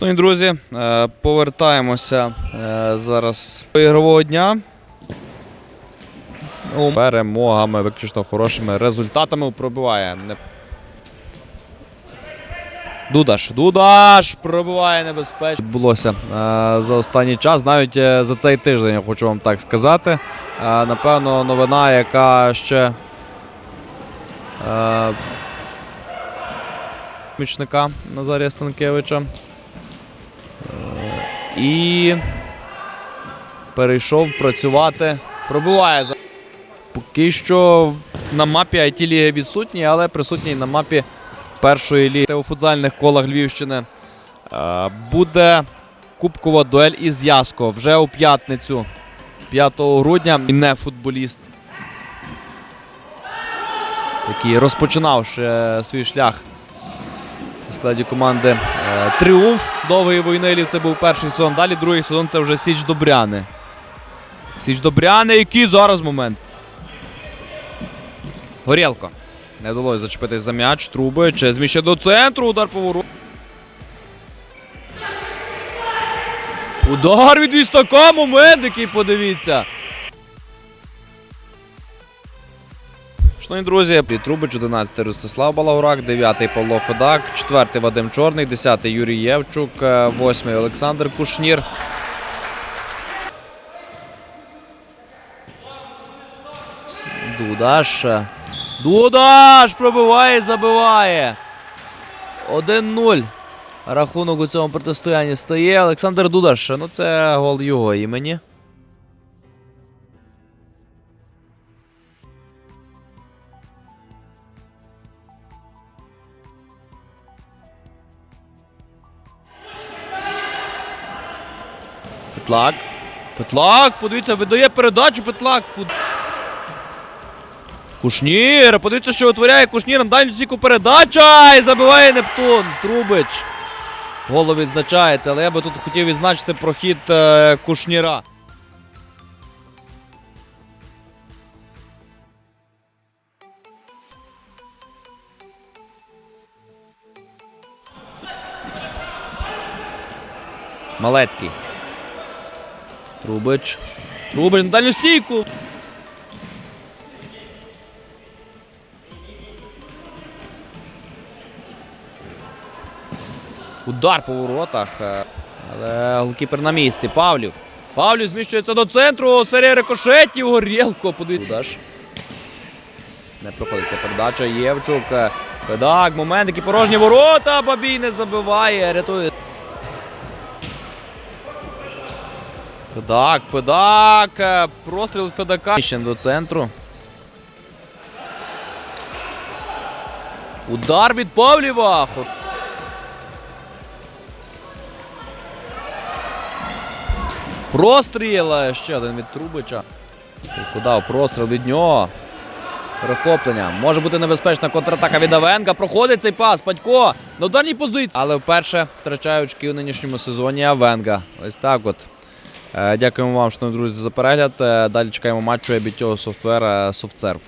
Шановні друзі, е, повертаємося е, зараз до ігрового дня. Перемогами, виключно хорошими результатами пробиває. Дудаш. Дудаш пробиває небезпечно. Відбулося е, за останній час, навіть за цей тиждень, я хочу вам так сказати. Напевно, новина, яка ще. Помічника Назарія Станкевича. І перейшов працювати. Пробиває. Поки що на мапі it ліги відсутній, але присутній на мапі першої ліги у футзальних колах Львівщини. Е, Буде кубкова дуель із Яско вже у п'ятницю 5 грудня. І не футболіст, який розпочинав ще свій шлях у складі команди е, Довгої війни. Це був перший сезон. Далі другий сезон це вже Січ Добряни. Січ Добряни, який зараз момент. Горілко. Не вдалося зачепитись за м'яч. Труби. Чезмі ще до центру. Удар поворот. Удар від Вістака. Момент, який подивіться. Шановні друзі, Трубич, 11 Ростислав Балагурак, 9 Павло Федак, 4 Вадим Чорний, 10 Юрій Євчук, 8 Олександр Кушнір. Дудаш. Дудаш пробиває і забиває. 1-0. Рахунок у цьому протистоянні стає. Олександр Дудаш. Ну це гол його імені. Петлак. Петлак, подивіться, видає передачу Петлак. Кушнір, подивіться, що витворяє Кушнір. на Дальню стійку передача і забиває Нептун. Трубич. Голо відзначається, але я би тут хотів відзначити прохід е, Кушніра. Малецький. Трубич. Трубич на дальню стійку. Удар по воротах. е, Але голкіпер на місці. Павлів. Павлів зміщується до центру. Серія рикошетів. Горілко. Удаш. Не проходить ця передача. Євчук. е, Федак. Момент, які порожні ворота. Бабій не забиває. Рятує. Федак, Федак. е, Простріл Федака. Ще до центру. Удар від Павлєва. Хо- Простріл. е, Ще один від Трубича. Подав простріл від нього. Перехоплення. Може бути небезпечна контратака від Авенка. Проходить цей пас. Падько на ударній позиції. Але вперше втрачає очки у нинішньому сезоні Авенга. Ось так от. Е, Дякуємо вам, шановні друзі, за перегляд. Е, Далі чекаємо матчу Ебітього Софтвера Софтсерв.